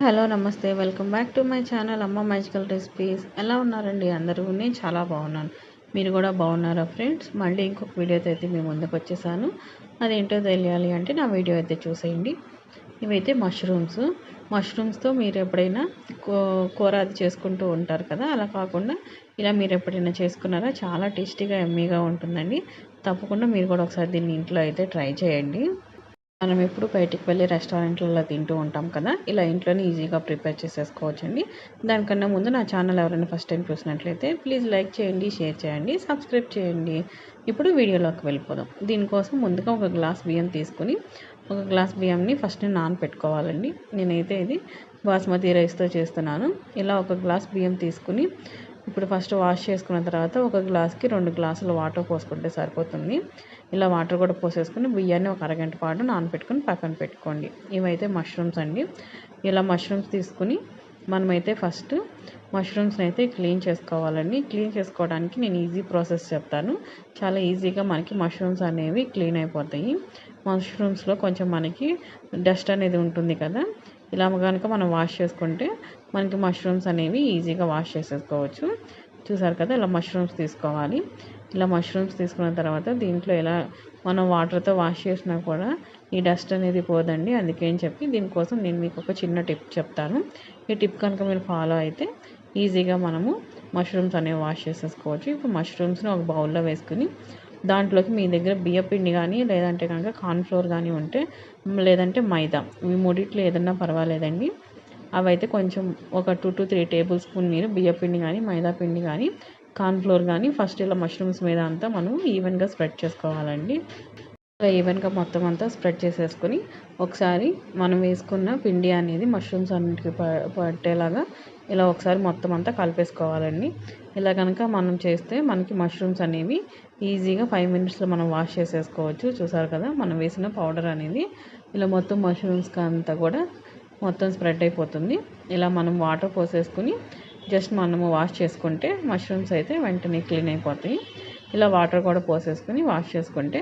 Hello నమస్తే. Welcome back to my channel Amma magical recipes. ఎలా ఉన్నారండి అందరూ? నేను చాలా బాగున్నాను. మీరు కూడా బాగున్నారా ఫ్రెండ్స్? మళ్ళీ ఇంకొక వీడియోతో అయితే మీ ముందుకు వచ్చేసాను. అదేంటో తెలియాలి అంటే నా వీడియో అయితే చూసేయండి. ఇవైతే మష్రూమ్స్. మష్రూమ్స్తో మీరు ఎప్పుడైనా కూర అది చేసుకుంటూ ఉంటారు కదా? అలా కాకుండా ఇలా మీరు ఎప్పుడైనా చేసుకున్నారా? చాలా టేస్టీగా ఎమ్మీగా ఉంటుందండి. తప్పకుండా మీరు కూడా ఒకసారి దీన్ని ఇంట్లో అయితే ట్రై చేయండి. మనం ఎప్పుడు బయటికి వెళ్ళి రెస్టారెంట్లలో తింటూ ఉంటాం కదా ఇలా ఇంట్లోనే ఈజీగా ప్రిపేర్ చేసేసుకోవచ్చండి. దానికన్నా ముందు నా ఛానల్ ఎవరైనా ఫస్ట్ టైం చూసినట్లయితే ప్లీజ్ లైక్ చేయండి షేర్ చేయండి సబ్స్క్రైబ్ చేయండి. ఇప్పుడు వీడియోలోకి వెళ్ళిపోదాం. దీనికోసం ముందుగా ఒక గ్లాస్ బియ్యం తీసుకుని ఒక గ్లాస్ బియ్యంని ఫస్ట్ నానపెట్టుకోవాలండి. నేనైతే ఇది బాస్మతి రైస్తో చేస్తున్నాను. ఇలా ఒక గ్లాస్ బియ్యం తీసుకుని ఇప్పుడు ఫస్ట్ వాష్ చేసుకున్న తర్వాత ఒక గ్లాస్కి రెండు గ్లాసులు వాటర్ పోసుకుంటే సరిపోతుంది. ఇలా వాటర్ కూడా పోసేసుకుని బియ్యాన్ని ఒక అరగంట పాటు నానబెట్టుకుని పక్కన పెట్టుకోండి. ఇవైతే మష్రూమ్స్ అండి. ఇలా మష్రూమ్స్ తీసుకుని మనమైతే ఫస్ట్ మష్రూమ్స్ని అయితే క్లీన్ చేసుకోవాలండి. క్లీన్ చేసుకోవడానికి నేను ఈజీ ప్రాసెస్ చెప్తాను. చాలా ఈజీగా మనకి మష్రూమ్స్ అనేవి క్లీన్ అయిపోతాయి. మష్రూమ్స్లో కొంచెం మనకి డస్ట్ అనేది ఉంటుంది కదా. ఇలా కనుక మనం వాష్ చేసుకుంటే మనకి మష్రూమ్స్ అనేవి ఈజీగా వాష్ చేసేసుకోవచ్చు. చూసారు కదా ఇలా మష్రూమ్స్ తీసుకోవాలి. ఇలా మష్రూమ్స్ తీసుకున్న తర్వాత దీంట్లో ఇలా మనం వాటర్తో వాష్ చేసినా కూడా ఈ డస్ట్ అనేది పోదండి. అందుకే అని చెప్పి దీనికోసం నేను మీకు ఒక చిన్న టిప్ చెప్తాను. ఈ టిప్ కనుక మీరు ఫాలో అయితే ఈజీగా మనము మష్రూమ్స్ అనేవి వాష్ చేసేసుకోవచ్చు. ఇప్పుడు మష్రూమ్స్ని ఒక బౌల్లో వేసుకుని దాంట్లోకి మీ దగ్గర బియ్యపిండి కానీ లేదంటే కనుక కార్న్ఫ్లోర్ కానీ ఉంటే లేదంటే మైదా ఈ మూడిట్లో ఏదన్నా పర్వాలేదండి. అవైతే కొంచెం ఒక two to three tablespoon మీరు బియ్యపిండి కానీ మైదా పిండి కానీ కార్న్ఫ్లోర్ కానీ ఫస్ట్ ఇలా మష్రూమ్స్ మీద అంతా మనం ఈవెన్గా స్ప్రెడ్ చేసుకోవాలండి. ఇలా ఈవెన్గా మొత్తం అంతా స్ప్రెడ్ చేసేసుకొని ఒకసారి మనం వేసుకున్న పిండి అనేది మష్రూమ్స్ అన్నిటికి పట్టేలాగా ఇలా ఒకసారి మొత్తం అంతా కలిపేసుకోవాలండి. ఇలా కనుక మనం చేస్తే మనకి మష్రూమ్స్ అనేవి ఈజీగా ఫైవ్ మినిట్స్లో మనం వాష్ చేసేసుకోవచ్చు. చూసారు కదా మనం వేసిన పౌడర్ అనేది ఇలా మొత్తం మష్రూమ్స్కి అంతా కూడా మొత్తం స్ప్రెడ్ అయిపోతుంది. ఇలా మనం వాటర్ పోసేసుకుని జస్ట్ మనము వాష్ చేసుకుంటే మష్రూమ్స్ అయితే వెంటనే క్లీన్ అయిపోతాయి. ఇలా వాటర్ కూడా పోసేసుకుని వాష్ చేసుకుంటే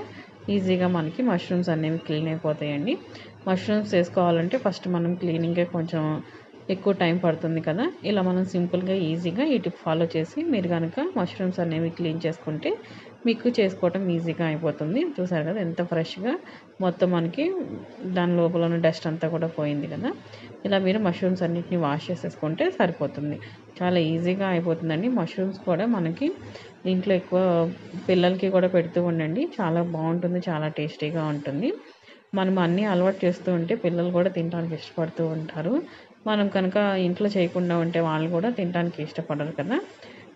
ఈజీగా మనకి మష్రూమ్స్ అనేవి క్లీన్ అయిపోతాయండి. మష్రూమ్స్ వేసుకోవాలంటే ఫస్ట్ మనం క్లీనింగే కొంచెం ఎక్కువ టైం పడుతుంది కదా. ఇలా మనం సింపుల్గా ఈజీగా ఈ టిప్ ఫాలో చేసి మీరు కనుక మష్రూమ్స్ అనేవి క్లీన్ చేసుకుంటే మీకు చేసుకోవటం ఈజీగా అయిపోతుంది. చూసారు కదా ఎంత ఫ్రెష్గా మొత్తం మనకి దాని లోపల ఉన్న డస్ట్ అంతా కూడా పోయింది కదా. ఇలా మీరు మష్రూమ్స్ అన్నిటిని వాష్ చేసేసుకుంటే సరిపోతుంది. చాలా ఈజీగా అయిపోతుందండి. మష్రూమ్స్ కూడా మనకి ఇంట్లో ఎక్కువ పిల్లలకి కూడా పెడుతూ ఉండండి. చాలా బాగుంటుంది చాలా టేస్టీగా ఉంటుంది. మనం అన్నీ అలవాటు చేస్తూ ఉంటే పిల్లలు కూడా తినడానికి ఇష్టపడుతూ ఉంటారు. మనం కనుక ఇంట్లో చేయకుండా ఉంటే వాళ్ళు కూడా తినడానికి ఇష్టపడరు కదా.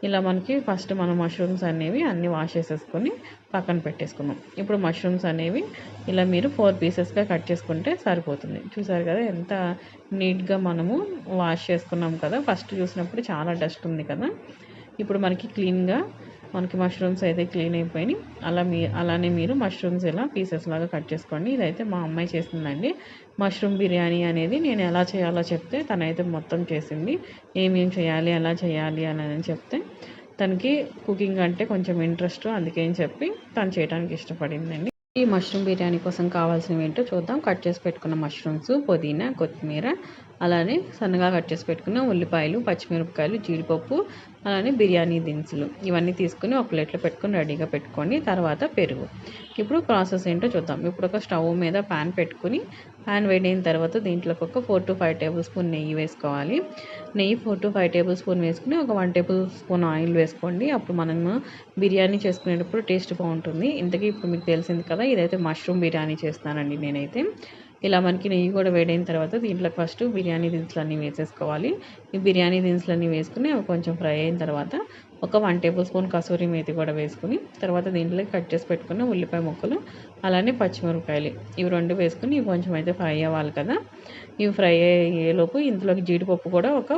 ఇలా మనకి ఫస్ట్ మనం మష్రూమ్స్ అనేవి అన్నీ వాష్ చేసేసుకొని పక్కన పెట్టేసుకున్నాం. ఇప్పుడు మష్రూమ్స్ అనేవి ఇలా మీరు ఫోర్ పీసెస్గా కట్ చేసుకుంటే సరిపోతుంది. చూసారు కదా ఎంత నీట్గా మనము వాష్ చేసుకున్నాం కదా. ఫస్ట్ చూసినప్పుడు చాలా డస్ట్ ఉంది కదా. ఇప్పుడు మనకి క్లీన్గా మనకి మష్రూమ్స్ అయితే క్లీన్ అయిపోయినాయి. అలా మీ అలానే మీరు మష్రూమ్స్ ఇలా పీసెస్ లాగా కట్ చేసుకోండి. ఇదైతే మా అమ్మాయి చేసిందండి. మష్రూమ్ బిర్యానీ అనేది నేను ఎలా చేయాలో చెప్తే తనైతే మొత్తం చేసింది. ఏమేమి చేయాలి ఎలా చేయాలి అని చెప్తే తనకి కుకింగ్ అంటే కొంచెం ఇంట్రెస్ట్ అందుకే అని చెప్పి తను చేయడానికి ఇష్టపడిందండి. ఈ మష్రూమ్ బిర్యానీ కోసం కావాల్సినవి ఏంటో చూద్దాం. కట్ చేసి పెట్టుకున్న మష్రూమ్స్ పుదీనా కొత్తిమీర అలానే సన్నగా కట్ చేసి పెట్టుకున్న ఉల్లిపాయలు పచ్చిమిరపకాయలు జీడిపప్పు అలానే బిర్యానీ దినుసులు. ఇవన్నీ తీసుకుని ఒక ప్లేట్లో పెట్టుకొని రెడీగా పెట్టుకోండి. తర్వాత పెరుగు. ఇప్పుడు ప్రాసెస్ ఏంటో చూద్దాం. ఇప్పుడు ఒక స్టవ్ మీద ప్యాన్ పెట్టుకుని ప్యాన్ వేడైన తర్వాత దీంట్లోకి ఒక four to five tablespoon నెయ్యి వేసుకోవాలి. నెయ్యి four to five tablespoon వేసుకుని ఒక వన్ టేబుల్ స్పూన్ ఆయిల్ వేసుకోండి. అప్పుడు మనము బిర్యానీ చేసుకునేటప్పుడు టేస్ట్ బాగుంటుంది. ఇంతకీ ఇప్పుడు మీకు తెలిసింది కదా ఇదైతే మష్రూమ్ బిర్యానీ చేస్తానండి నేనైతే. ఇలా మనకి నెయ్యి కూడా వేడైన తర్వాత దీంట్లో ఫస్ట్ బిర్యానీ దినుసులన్నీ వేసేసుకోవాలి. ఈ బిర్యానీ దినుసులన్నీ వేసుకుని అవి కొంచెం ఫ్రై అయిన తర్వాత ఒక one tablespoon kasuri methi కూడా వేసుకుని తర్వాత దీంట్లో కట్ చేసి పెట్టుకున్న ఉల్లిపాయ ముక్కలు అలానే పచ్చిమిరపకాయలు ఇవి రెండు వేసుకుని ఇవి కొంచెం అయితే ఫ్రై అవ్వాలి కదా. ఇవి ఫ్రై అయ్యేలోపు ఇందులోకి జీడిపప్పు కూడా ఒక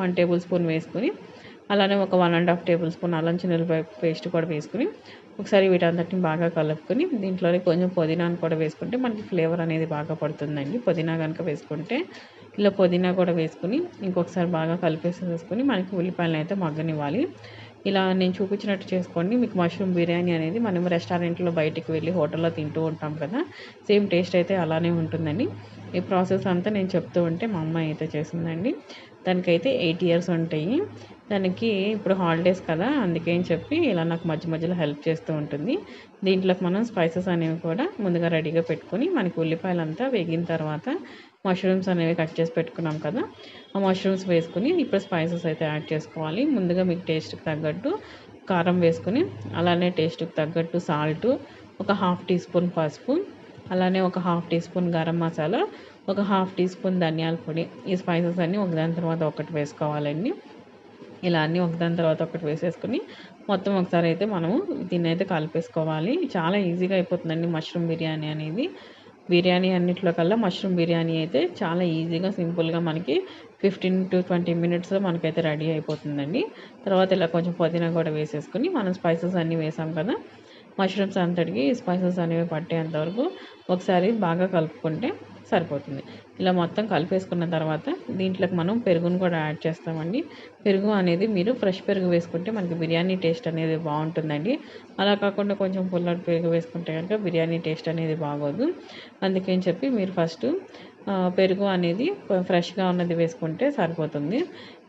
వన్ టేబుల్ స్పూన్ వేసుకుని అలానే ఒక one and half tablespoon అల్లం చిన్నపాయ పేస్ట్ కూడా వేసుకుని ఒకసారి వీటంతటిని బాగా కలుపుకొని దీంట్లోనే కొంచెం పుదీనాను కూడా వేసుకుంటే మనకి ఫ్లేవర్ అనేది బాగా పడుతుందండి. పుదీనా కనుక వేసుకుంటే ఇలా పుదీనా కూడా వేసుకుని ఇంకొకసారి బాగా కలిపేసి వేసుకొని మనకి ఉల్లిపాయలను అయితే మగ్గనివ్వాలి. ఇలా నేను చూపించినట్టు చేసుకోండి. మీకు మష్రూమ్ బిర్యానీ అనేది మనం రెస్టారెంట్లో బయటికి వెళ్ళి హోటల్లో తింటూ ఉంటాం కదా సేమ్ టేస్ట్ అయితే అలానే ఉంటుందండి. ఈ ప్రాసెస్ అంతా నేను చెప్తూ ఉంటే మా అమ్మ అయితే చేసిందండి. దానికైతే ఎయిట్ ఇయర్స్ ఉంటాయి. దానికి ఇప్పుడు హాలిడేస్ కదా అందుకని చెప్పి ఇలా నాకు మధ్య మధ్యలో హెల్ప్ చేస్తూ ఉంటుంది. దీంట్లోకి మనం స్పైసెస్ అనేవి కూడా ముందుగా రెడీగా పెట్టుకొని మనకి ఉల్లిపాయలు అంతా వేగిన తర్వాత మష్రూమ్స్ అనేవి కట్ చేసి పెట్టుకున్నాం కదా ఆ మష్రూమ్స్ వేసుకుని ఇప్పుడు స్పైసెస్ అయితే యాడ్ చేసుకోవాలి. ముందుగా మీకు టేస్ట్కి తగ్గట్టు కారం వేసుకుని అలానే టేస్ట్కి తగ్గట్టు సాల్ట్ ఒక హాఫ్ టీ స్పూన్ పసుపు అలానే ఒక half teaspoon garam masala ఒక హాఫ్ టీ స్పూన్ ధనియాల పొడి. ఈ స్పైసెస్ అన్నీ ఒకదాని తర్వాత ఒకటి వేసుకోవాలండి. ఇలా అన్నీ ఒకదాని తర్వాత ఒకటి వేసేసుకుని మొత్తం ఒకసారి అయితే మనము దీన్ని అయితే కలిపేసుకోవాలి. చాలా ఈజీగా అయిపోతుందండి మష్రూమ్ బిర్యానీ అనేది. బిర్యానీ అన్నిట్లో కల్లా మష్రూమ్ బిర్యానీ అయితే చాలా ఈజీగా సింపుల్గా మనకి ఫిఫ్టీన్ టు ట్వంటీ మినిట్స్ మనకైతే రెడీ అయిపోతుందండి. తర్వాత ఇలా కొంచెం పుదీనా కూడా వేసేసుకుని మనం స్పైసెస్ అన్నీ వేసాం కదా మష్రూమ్స్ అంతటికి స్పైసెస్ అనేవి పట్టేంతవరకు ఒకసారి బాగా కలుపుకుంటే సరిపోతుంది. ఇలా మొత్తం కలిపేసుకున్న తర్వాత దీంట్లోకి మనం పెరుగును కూడా యాడ్ చేస్తామండి. పెరుగు అనేది మీరు ఫ్రెష్ పెరుగు వేసుకుంటే మనకి బిర్యానీ టేస్ట్ అనేది బాగుంటుందండి. అలా కాకుండా కొంచెం పుల్లటి పెరుగు వేసుకుంటే కనుక బిర్యానీ టేస్ట్ అనేది బాగోదు. అందుకని చెప్పి మీరు ఫస్ట్ పెరుగు అనేది ఫ్రెష్గా ఉన్నది వేసుకుంటే సరిపోతుంది.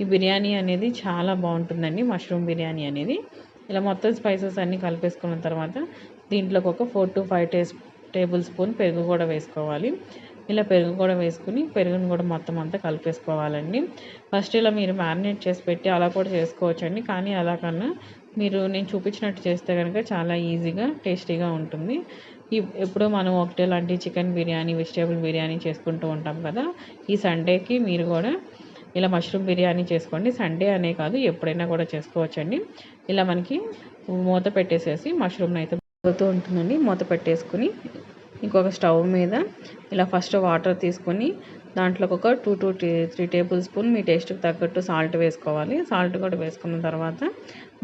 ఈ బిర్యానీ అనేది చాలా బాగుంటుందండి మష్రూమ్ బిర్యానీ అనేది. ఇలా మొత్తం స్పైసెస్ అన్నీ కలిపేసుకున్న తర్వాత దీంట్లోకి ఒక ఫోర్ టు ఫైవ్ టేస్ టేబుల్ స్పూన్ పెరుగు కూడా వేసుకోవాలి. ఇలా పెరుగు కూడా వేసుకుని పెరుగును కూడా మొత్తం అంతా కలిపేసుకోవాలండి. ఫస్ట్ ఇలా మీరు మ్యారినేట్ చేసి పెట్టి అలా కూడా చేసుకోవచ్చండి. కానీ అలా కన్నా మీరు నేను చూపించినట్టు చేస్తే కనుక చాలా ఈజీగా టేస్టీగా ఉంటుంది. ఎప్పుడో మనం ఒకటే లాంటి చికెన్ బిర్యానీ వెజిటేబుల్ బిర్యానీ చేసుకుంటూ ఉంటాం కదా. ఈ సండేకి మీరు కూడా ఇలా మష్రూమ్ బిర్యానీ చేసుకోండి. సండే అనే కాదు ఎప్పుడైనా కూడా చేసుకోవచ్చండి. ఇలా మనకి మూత పెట్టేసేసి మష్రూమ్ని అయితే అవుతూ ఉంటుందండి. మూత పెట్టేసుకుని ఇంకొక స్టవ్ మీద ఇలా ఫస్ట్ వాటర్ తీసుకొని దాంట్లోకి ఒక two two three tablespoon మీ టేస్ట్కి తగ్గట్టు సాల్ట్ వేసుకోవాలి. సాల్ట్ కూడా వేసుకున్న తర్వాత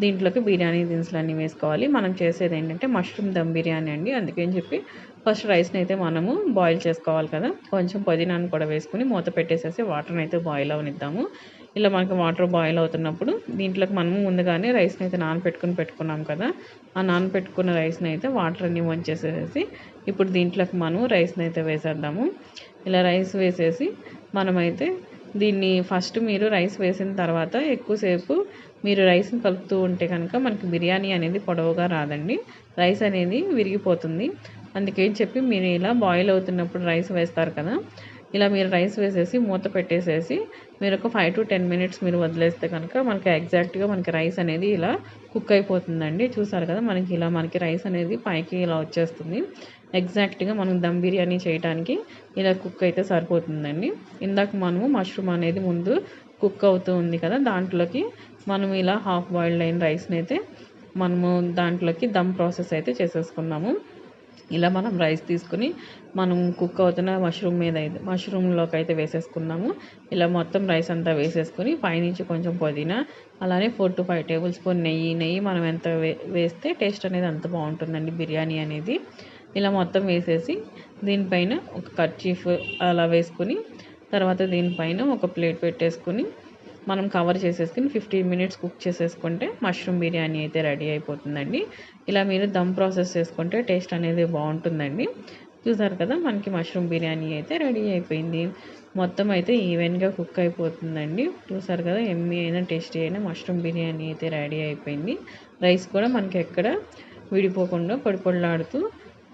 దీంట్లోకి బిర్యానీ దినుసులు అన్నీ వేసుకోవాలి. మనం చేసేది ఏంటంటే మష్రూమ్ దమ్ బిర్యానీ అండి. అందుకని చెప్పి ఫస్ట్ రైస్ని అయితే మనము బాయిల్ చేసుకోవాలి కదా. కొంచెం పుదీనాను కూడా వేసుకుని మూత పెట్టేసేసి వాటర్ని అయితే బాయిల్ అవనిద్దాము. ఇలా మనకి వాటర్ బాయిల్ అవుతున్నప్పుడు దీంట్లోకి మనము ముందుగానే రైస్ని అయితే నానపెట్టుకుని పెట్టుకున్నాం కదా. ఆ నానపెట్టుకున్న రైస్ని అయితే వాటర్ అన్ని వంచేసేసి ఇప్పుడు దీంట్లోకి మనము రైస్ని అయితే వేసేద్దాము. ఇలా రైస్ వేసేసి మనమైతే దీన్ని ఫస్ట్ మీరు రైస్ వేసిన తర్వాత ఎక్కువసేపు మీరు రైస్ని కలుపుతూ ఉంటే కనుక మనకి బిర్యానీ అనేది పొడవుగా రాదండి. రైస్ అనేది విరిగిపోతుంది. అందుకే చెప్పి మీరు ఇలా బాయిల్ అవుతున్నప్పుడు రైస్ వేస్తారు కదా ఇలా మీరు రైస్ వేసేసి మూత పెట్టేసేసి మీరు ఒక ఫైవ్ టు టెన్ మినిట్స్ మీరు వదిలేస్తే కనుక మనకి ఎగ్జాక్ట్గా మనకి రైస్ అనేది ఇలా కుక్ అయిపోతుందండి. చూసారు కదా మనకి ఇలా మనకి రైస్ అనేది పైకి ఇలా వచ్చేస్తుంది. ఎగ్జాక్ట్గా మనం దమ్ బిర్యానీ చేయడానికి ఇలా కుక్ అయితే సరిపోతుందండి. ఇందాక మనము మష్రూమ్ అనేది ముందు కుక్ అవుతూ ఉంది కదా దాంట్లోకి మనం ఇలా హాఫ్ బాయిల్డ్ అయిన రైస్ని అయితే మనము దాంట్లోకి దమ్ ప్రాసెస్ అయితే చేసేసుకున్నాము. ఇలా మనం రైస్ తీసుకుని మనం కుక్ అవుతున్న మష్రూమ్ మీద అయితే మష్రూమ్లోకి అయితే వేసేసుకున్నాము. ఇలా మొత్తం రైస్ అంతా వేసేసుకుని పైనుంచి కొంచెం పుదీనా అలానే four to five tablespoon నెయ్యి నెయ్యి మనం ఎంత వేస్తే టేస్ట్ అనేది అంత బాగుంటుందండి బిర్యానీ అనేది. ఇలా మొత్తం వేసేసి దీనిపైన ఒక కర్చీఫ్ అలా వేసుకుని తర్వాత దీనిపైన ఒక ప్లేట్ పెట్టేసుకుని మనం కవర్ చేసేసుకుని ఫిఫ్టీన్ మినిట్స్ కుక్ చేసేసుకుంటే మష్రూమ్ బిర్యానీ అయితే రెడీ అయిపోతుందండి. ఇలా మీరు దమ్ ప్రాసెస్ చేసుకుంటే టేస్ట్ అనేది బాగుంటుందండి. చూసారు కదా మనకి మష్రూమ్ బిర్యానీ అయితే రెడీ అయిపోయింది. మొత్తం అయితే ఈవెన్గా కుక్ అయిపోతుందండి. చూసారు కదా ఎమ్మి అయినా టేస్టీ అయినా మష్రూమ్ బిర్యానీ అయితే రెడీ అయిపోయింది. రైస్ కూడా మనకి ఎక్కడ విడిపోకుండా పొడిపొడలాడుతూ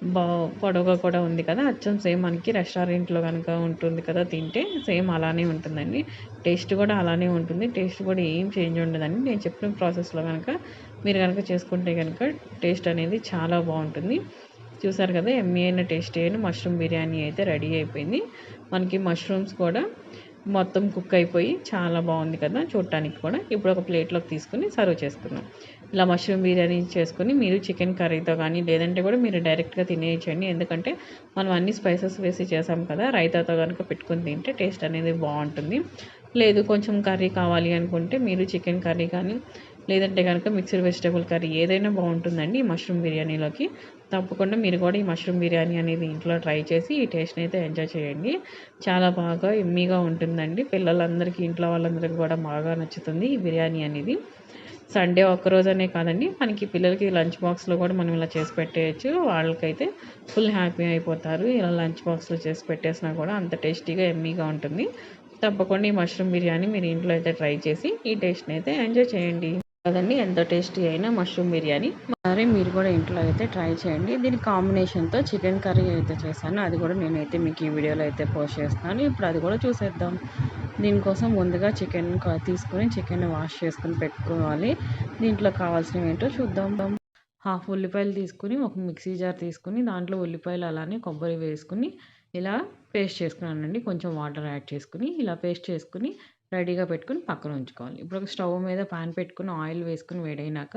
బా పొడవుగా కూడా ఉంది కదా. అచ్చం సేమ్ మనకి రెస్టారెంట్లో కనుక ఉంటుంది కదా తింటే సేమ్ అలానే ఉంటుందండి. టేస్ట్ కూడా అలానే ఉంటుంది. టేస్ట్ కూడా ఏం చేంజ్ ఉండదండి. నేను చెప్పిన ప్రాసెస్లో కనుక మీరు కనుక చేసుకుంటే కనుక టేస్ట్ అనేది చాలా బాగుంటుంది. చూసారు కదా ఎమ్మి అయిన టేస్ట్ అయిన మష్రూమ్ బిర్యానీ అయితే రెడీ అయిపోయింది. మనకి మష్రూమ్స్ కూడా మొత్తం కుక్ అయిపోయి చాలా బాగుంది కదా చూడటానికి కూడా. ఇప్పుడు ఒక ప్లేట్లోకి తీసుకుని సర్వ్ చేసుకున్నాం ఇలా మష్రూమ్ బిర్యానీ చేసుకుని మీరు చికెన్ కర్రీతో కానీ లేదంటే కూడా మీరు డైరెక్ట్గా తినేయచ్చండి. ఎందుకంటే మనం అన్ని స్పైసెస్ వేసి చేసాం కదా రైతాతో కనుక పెట్టుకుని తింటే టేస్ట్ అనేది బాగుంటుంది. లేదు కొంచెం కర్రీ కావాలి అనుకుంటే మీరు చికెన్ కర్రీ కానీ లేదంటే కనుక మిక్స్డ్ వెజిటేబుల్ కర్రీ ఏదైనా బాగుంటుందండి ఈ మష్రూమ్ బిర్యానీలోకి. తప్పకుండా మీరు కూడా ఈ మష్రూమ్ బిర్యానీ అనేది ఇంట్లో ట్రై చేసి ఈ టేస్ట్ని అయితే ఎంజాయ్ చేయండి. చాలా బాగా ఎమ్మీగా ఉంటుందండి. పిల్లలందరికీ ఇంట్లో వాళ్ళందరికీ కూడా బాగా నచ్చుతుంది ఈ బిర్యానీ అనేది. సండే ఒక్కరోజనే కాదండి. మనకి పిల్లలకి లంచ్ బాక్స్లో కూడా మనం ఇలా చేసి పెట్టేయచ్చు. వాళ్ళకైతే ఫుల్ హ్యాపీ అయిపోతారు. ఇలా లంచ్ బాక్స్లో చేసి పెట్టేసినా కూడా అంత టేస్టీగా ఎమ్మీగా ఉంటుంది. తప్పకుండా ఈ మష్రూమ్ బిర్యానీ మీరు ఇంట్లో అయితే ట్రై చేసి ఈ టేస్ట్ని అయితే ఎంజాయ్ చేయండి. కదండి? ఎంతో టేస్టీ అయిన మష్రూమ్ బిర్యానీ. మరి మీరు కూడా ఇంట్లో అయితే ట్రై చేయండి. దీని కాంబినేషన్తో చికెన్ కర్రీ అయితే చేశాను. అది కూడా నేనైతే మీకు ఈ వీడియోలో అయితే పోస్ట్ చేస్తాను. ఇప్పుడు అది కూడా చూసేద్దాం. దీనికోసం ముందుగా చికెన్ తీసుకొని చికెన్ వాష్ చేసుకొని పెట్టుకోవాలి. దీంట్లో కావాల్సినవి ఏంటో చూద్దాం. హాఫ్ ఉల్లిపాయలు తీసుకుని ఒక మిక్సీ జార్ తీసుకుని దాంట్లో ఉల్లిపాయలు అలానే కొబ్బరి వేసుకుని ఇలా పేస్ట్ చేసుకున్నానండి. కొంచెం వాటర్ యాడ్ చేసుకుని ఇలా పేస్ట్ చేసుకుని రెడీగా పెట్టుకుని పక్కన ఉంచుకోవాలి. ఇప్పుడు ఒక స్టవ్ మీద పాన్ పెట్టుకుని ఆయిల్ వేసుకుని వేడైనాక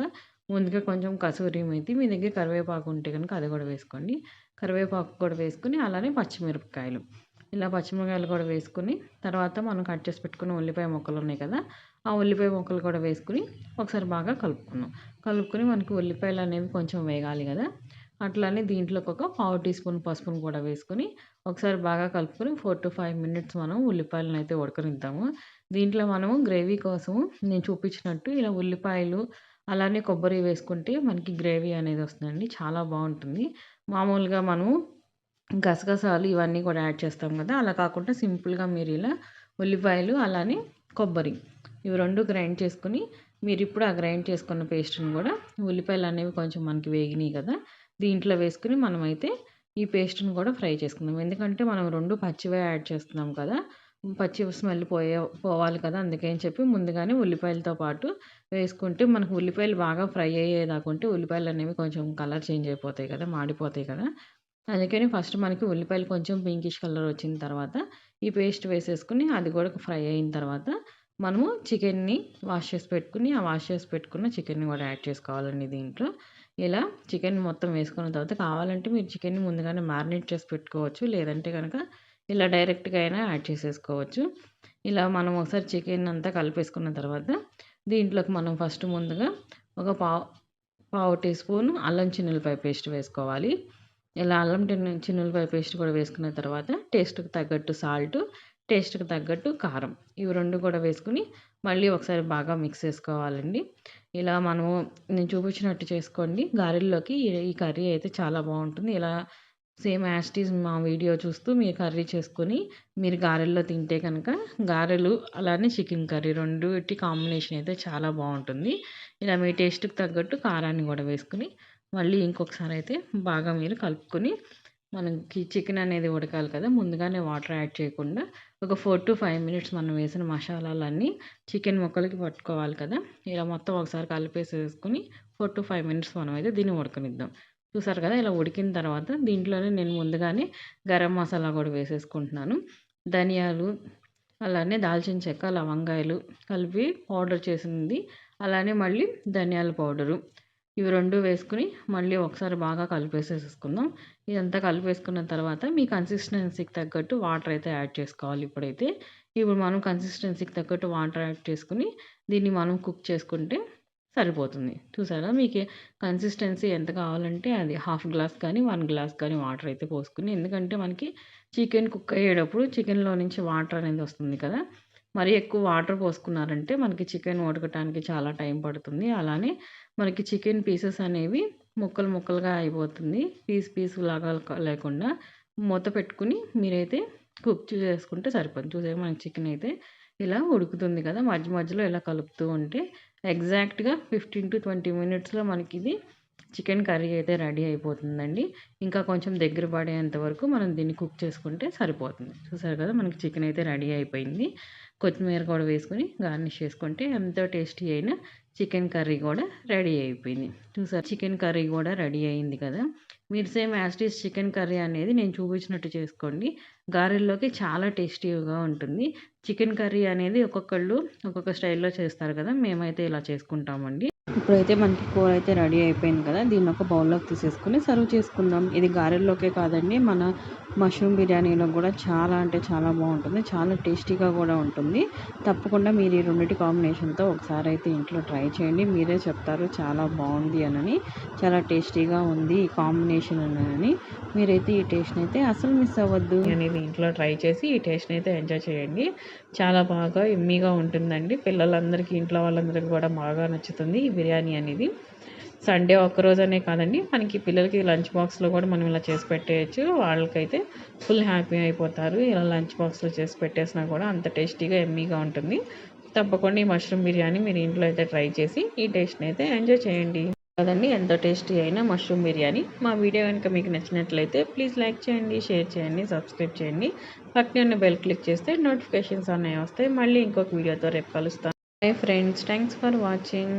ముందుగా కొంచెం కసూరి మెతి మీ దగ్గర కరివేపాకు ఉంటే కనుక అది కూడా వేసుకోండి. కరివేపాకు కూడా వేసుకుని అలానే పచ్చిమిరపకాయలు. ఇలా పచ్చిమిరపకాయలు కూడా వేసుకుని తర్వాత మనం కట్ చేసి పెట్టుకున్న ఉల్లిపాయ ముక్కలు ఉన్నాయి కదా ఆ ఉల్లిపాయ ముక్కలు కూడా వేసుకుని ఒకసారి బాగా కలుపుకున్నాం కలుపుకొని మనకి ఉల్లిపాయలు అనేవి కొంచెం వేగాలి కదా అట్లానే దీంట్లోకి ఒక పావు టీ స్పూన్ పసుపును కూడా వేసుకొని ఒకసారి బాగా కలుపుకొని ఫోర్ టు ఫైవ్ మినిట్స్ మనం ఉల్లిపాయలను అయితే ఉడకనిద్దాము. దీంట్లో మనము గ్రేవీ కోసం నేను చూపించినట్టు ఇలా ఉల్లిపాయలు అలానే కొబ్బరి వేసుకుంటే మనకి గ్రేవీ అనేది వస్తుందండి. చాలా బాగుంటుంది. మామూలుగా మనము గసగసాలు ఇవన్నీ కూడా యాడ్ చేస్తాం కదా. అలా కాకుండా సింపుల్గా మీరు ఇలా ఉల్లిపాయలు అలానే కొబ్బరి ఇవి రెండు గ్రైండ్ చేసుకుని మీరు ఇప్పుడు ఆ గ్రైండ్ చేసుకున్న పేస్ట్ని కూడా ఉల్లిపాయలు అనేవి కొంచెం మనకి వేగినాయి కదా. దీంట్లో వేసుకుని మనమైతే ఈ పేస్ట్ని కూడా ఫ్రై చేసుకుందాం. ఎందుకంటే మనం రెండు పచ్చివే యాడ్ చేస్తున్నాం కదా. పచ్చి స్మెల్ పోయే పోవాలి కదా అందుకని చెప్పి ముందుగానే ఉల్లిపాయలతో పాటు వేసుకుంటే మనకు ఉల్లిపాయలు బాగా ఫ్రై అయ్యేదాకుంటే ఉల్లిపాయలు అనేవి కొంచెం కలర్ చేంజ్ అయిపోతాయి కదా మాడిపోతాయి కదా. అందుకని ఫస్ట్ మనకి ఉల్లిపాయలు కొంచెం పింకిష్ కలర్ వచ్చిన తర్వాత ఈ పేస్ట్ వేసేసుకుని అది కూడా ఫ్రై అయిన తర్వాత మనము చికెన్ని వాష్ చేసి పెట్టుకుని ఆ వాష్ చేసి పెట్టుకున్న చికెన్ని కూడా యాడ్ చేసుకోవాలండి దీంట్లో. ఇలా చికెన్ మొత్తం వేసుకున్న తర్వాత కావాలంటే మీరు చికెన్ని ముందుగానే మ్యారినేట్ చేసి పెట్టుకోవచ్చు లేదంటే కనుక ఇలా డైరెక్ట్గా అయినా యాడ్ చేసేసుకోవచ్చు. ఇలా మనం ఒకసారి చికెన్ అంతా కలిపేసుకున్న తర్వాత దీంట్లోకి మనం ఫస్ట్ ముందుగా ఒక పావు పావు టీ స్పూన్ అల్లం చిన్నులపాయ పేస్ట్ వేసుకోవాలి. ఇలా అల్లం చిన్నులపాయ పేస్ట్ కూడా వేసుకున్న తర్వాత టేస్ట్కి తగ్గట్టు సాల్ట్ టేస్ట్కి తగ్గట్టు కారం ఇవి రెండు కూడా వేసుకుని మళ్ళీ ఒకసారి బాగా మిక్స్ చేసుకోవాలండి. ఇలా మనము నేను చూపించినట్టు చేసుకోండి. గారెల్లోకి ఈ కర్రీ అయితే చాలా బాగుంటుంది. ఇలా సేమ్ యాస్టీస్ మా వీడియో చూస్తూ మీరు కర్రీ చేసుకొని మీరు గారెల్లో తింటే కనుక గారెలు అలానే చికెన్ కర్రీ రెండుటి కాంబినేషన్ అయితే చాలా బాగుంటుంది. ఇలా మీ టేస్ట్కి తగ్గట్టు కారాన్ని కూడా వేసుకుని మళ్ళీ ఇంకొకసారి అయితే బాగా మీరు కలుపుకొని మనకి చికెన్ అనేది ఉడకాలి కదా ముందుగానే వాటర్ యాడ్ చేయకుండా ఒక ఫోర్ టు ఫైవ్ మినిట్స్ మనం వేసిన మసాలాలన్నీ చికెన్ ముక్కలకి పట్టుకోవాలి కదా ఇలా మొత్తం ఒకసారి కలిపేసేసుకుని ఫోర్ టు ఫైవ్ మినిట్స్ మనం అయితే దీన్ని ఉడకనిద్దాం. చూసారు కదా ఇలా ఉడికిన తర్వాత దీంట్లోనే నేను ముందుగానే గరం మసాలా కూడా వేసేసుకుంటున్నాను. ధనియాలు అలానే దాల్చిన చెక్క లవంగాయలు కలిపి పౌడర్ చేసింది. అలానే మళ్ళీ ధనియాల పౌడరు. ఇవి రెండు వేసుకుని మళ్ళీ ఒకసారి బాగా కలిపేసేసుకుందాం. ఇదంతా కలిపేసుకున్న తర్వాత మీ కన్సిస్టెన్సీకి తగ్గట్టు వాటర్ అయితే యాడ్ చేసుకోవాలి ఇప్పుడైతే. ఇప్పుడు మనం కన్సిస్టెన్సీకి తగ్గట్టు వాటర్ యాడ్ చేసుకుని దీన్ని మనం కుక్ చేసుకుంటే సరిపోతుంది. చూసారా? మీకు కన్సిస్టెన్సీ ఎంత కావాలంటే అది. హాఫ్ గ్లాస్ కానీ వన్ గ్లాస్ కానీ వాటర్ అయితే పోసుకుని. ఎందుకంటే మనకి చికెన్ కుక్ అయ్యేటప్పుడు చికెన్లో నుంచి వాటర్ అనేది వస్తుంది కదా. మరి ఎక్కువ వాటర్ పోసుకున్నారంటే మనకి చికెన్ ఉడకటానికి చాలా టైం పడుతుంది. అలానే మనకి చికెన్ పీసెస్ అనేవి ముక్కలు ముక్కలుగా అయిపోతుంది. పీస్ పీస్ లాగా లేకుండా మూత పెట్టుకుని మీరైతే కుక్ చేసుకుంటే సరిపోతుంది. చూసే మనకి చికెన్ అయితే ఇలా ఉడుకుతుంది కదా మధ్య మధ్యలో ఇలా కలుపుతూ ఉంటే ఎగ్జాక్ట్గా ఫిఫ్టీన్ టు ట్వంటీ మినిట్స్లో మనకి ఇది చికెన్ కర్రీ అయితే రెడీ అయిపోతుందండి. ఇంకా కొంచెం దగ్గర పడేంత వరకు మనం దీన్ని కుక్ చేసుకుంటే సరిపోతుంది. చూసారు కదా మనకి చికెన్ అయితే రెడీ అయిపోయింది. కొత్తిమీర కూడా వేసుకుని గార్నిష్ చేసుకుంటే ఎంతో టేస్టీ అయిన చికెన్ కర్రీ కూడా రెడీ అయిపోయింది. చూసారు చికెన్ కర్రీ కూడా రెడీ అయింది కదా. మీరు సేమ్ యాస్టీస్ చికెన్ కర్రీ అనేది నేను చూపించినట్టు చేసుకోండి. గారెల్లోకి చాలా టేస్టీగా ఉంటుంది. చికెన్ కర్రీ అనేది ఒక్కొక్కళ్ళు ఒక్కొక్క స్టైల్లో చేస్తారు కదా మేమైతే ఇలా చేసుకుంటామండి. ఇప్పుడైతే మనకి కూర అయితే రెడీ అయిపోయింది కదా దీన్ని ఒక బౌల్లోకి తీసేసుకుని సర్వ్ చేసుకుందాం. ఇది గారెల్లోకే కాదండి మన మష్రూమ్ బిర్యానీలో కూడా చాలా అంటే చాలా బాగుంటుంది చాలా టేస్టీగా కూడా ఉంటుంది. తప్పకుండా మీరు ఈ రెండింటి కాంబినేషన్తో ఒకసారి అయితే ఇంట్లో ట్రై చేయండి మీరే చెప్తారు చాలా బాగుంది అని చాలా టేస్టీగా ఉంది ఈ కాంబినేషన్ అని మీరైతే ఈ టేస్ట్ని అయితే అసలు మిస్ అవ్వద్దు. అనేది ఇంట్లో ట్రై చేసి ఈ టేస్ట్ని అయితే ఎంజాయ్ చేయండి. చాలా బాగా ఎమ్మీగా ఉంటుందండి. పిల్లలందరికీ ఇంట్లో వాళ్ళందరికీ కూడా బాగా నచ్చుతుంది ఈ బిర్యానీ అనేది. సండే ఒక్కరోజనే కాదండి మనకి పిల్లలకి లంచ్ బాక్స్లో కూడా మనం ఇలా చేసి పెట్టేయచ్చు. వాళ్ళకైతే ఫుల్ హ్యాపీ అయిపోతారు. ఇలా లంచ్ బాక్స్లో చేసి పెట్టేసినా కూడా అంత టేస్టీగా ఎమ్మీగా ఉంటుంది. తప్పకుండా ఈ మష్రూమ్ బిర్యానీ మీరు ఇంట్లో అయితే ట్రై చేసి ఈ టేస్ట్ని అయితే ఎంజాయ్ చేయండి. కదండి ఎంతో టేస్టీ అయిన మష్రూమ్ బిర్యానీ. మా వీడియో కనుక మీకు నచ్చినట్లయితే ప్లీజ్ లైక్ చేయండి షేర్ చేయండి సబ్స్క్రైబ్ చేయండి. పక్కనే ఉన్న బెల్ క్లిక్ చేస్తే నోటిఫికేషన్స్ అనేవి వస్తాయి. మళ్ళీ ఇంకొక వీడియోతో రేపు కలుస్తాను. Friends thanks for watching.